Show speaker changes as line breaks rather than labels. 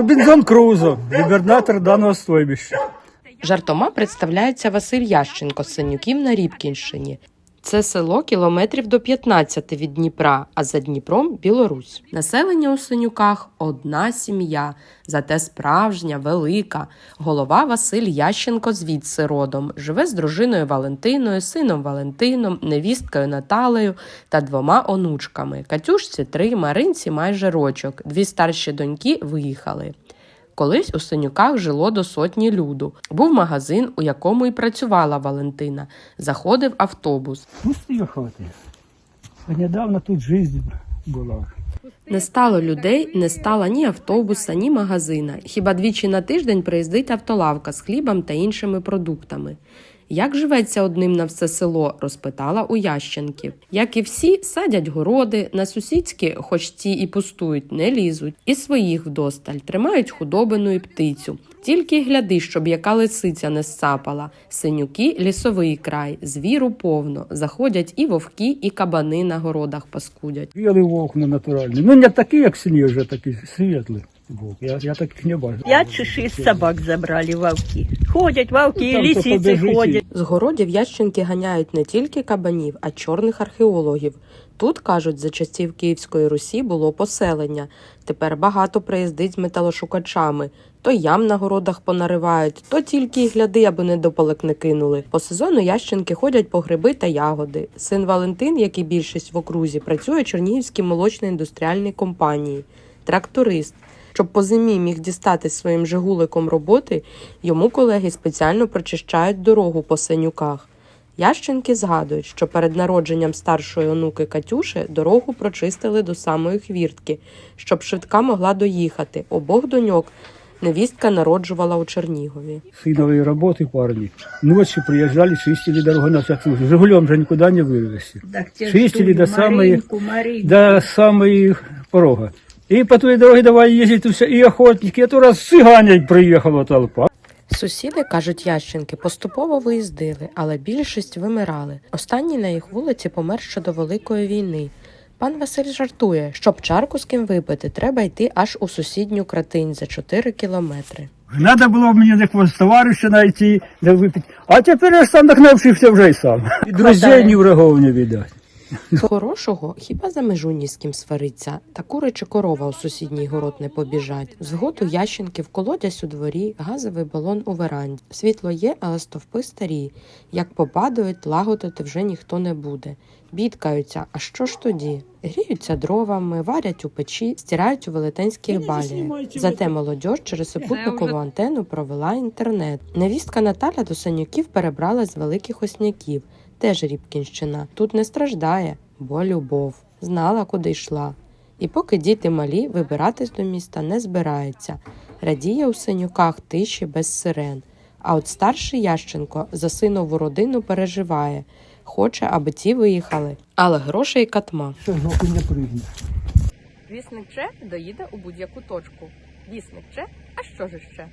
Робінзон Крузо, губернатор даного стойбища.
Жартома представляється Василь Ященко з Синюків на Рібкінщині. Це село кілометрів до 15 від Дніпра, а за Дніпром Білорусь. Населення у Синюках одна сім'я, зате справжня, велика. Голова Василь Ященко звідси родом. Живе з дружиною Валентиною, сином Валентином, невісткою Наталею та двома онучками. Катюшці три, Маринці майже рочок. Дві старші доньки виїхали. Колись у Синюках жило до сотні люду. Був магазин, у якому і працювала Валентина. Заходив автобус.
Пусти хати. А недавно тут життя була.
Не стало людей, не стало ні автобуса, ні магазина. Хіба двічі на тиждень приїздить автолавка з хлібом та іншими продуктами. Як живеться одним на все село, розпитала у Ященків. Як і всі, садять городи, на сусідські, хоч ті і пустують, не лізуть, і своїх вдосталь, тримають худобину і птицю. Тільки гляди, щоб яка лисиця не сцапала. Синюки лісовий край, звіру повно. Заходять і вовки, і кабани на городах паскудять.
Білий вовк ну, натуральний. Ну не такий, як синій вже такий світлий вовк. Я, я таких не бачив.
П'ять чи шість собак забрали вовки. Ходять вовки,
Ну, там
лисиці ходять.
З городів ященки ганяють не тільки кабанів, а чорних археологів. Тут кажуть, за часів Київської Русі було поселення. Тепер багато приїздить з металошукачами. То ям на городах понаривають, то тільки й гляди, аби недопалок не кинули. По сезону ященки ходять по гриби та ягоди. Син Валентин, як і більшість в окрузі, працює в Чернігівській молочно-індустріальній компанії, тракторист. Щоб по зимі міг дістати своїм жигуликом роботи, йому колеги спеціально прочищають дорогу по синюках. Ященки згадують, що перед народженням старшої онуки Катюши дорогу прочистили до самої хвіртки, щоб швидка могла доїхати. Обох доньок невістка народжувала у Чернігові.
Сыновые работы парни. Ночью приезжали, чистили дорогу на всякий случай. Жигулем же никуда не вывезти. Чистили до самой, до самой порога. И по той дороге давай ездить, и все, и охотники, а то раз цыгане приехала толпа.
Сусіди, кажуть ященки, поступово виїздили, але більшість вимирали. Останній на їх вулиці помер ще до Великої війни. Пан Василь жартує, щоб чарку з ким випити, треба йти аж у сусідню кратинь за 4 кілометри.
Надо было мне якогось товариша найти, да выпить. А теперь я ж сам так навчився вже й сам. І друзей ні врагов не видать.
Хорошого хіба за межу ні з ким свариться, та кури чи корова у сусідній город не побіжать. Згоду ященків колодязь у дворі, газовий балон у веранді. Світло є, але стовпи старі. Як попадають, лагодити вже ніхто не буде. Бідкаються, а що ж тоді? Гріються дровами, варять у печі, стирають у велетенських баліях. Зате молодь через супутникову антенну провела інтернет. Невістка Наталя до Санюків перебрала з великих осняків. Теж Рібкінщина. Тут не страждає, бо любов. Знала, куди йшла. І поки діти малі, вибиратись до міста не збирається. Радіє у синюках тиші без сирен. А от старший Ященко за синову родину переживає. Хоче, аби ті виїхали. Але грошей катма.
Прийде.
Вісник Че доїде у будь-яку точку. Вісник Че, а що ж ще?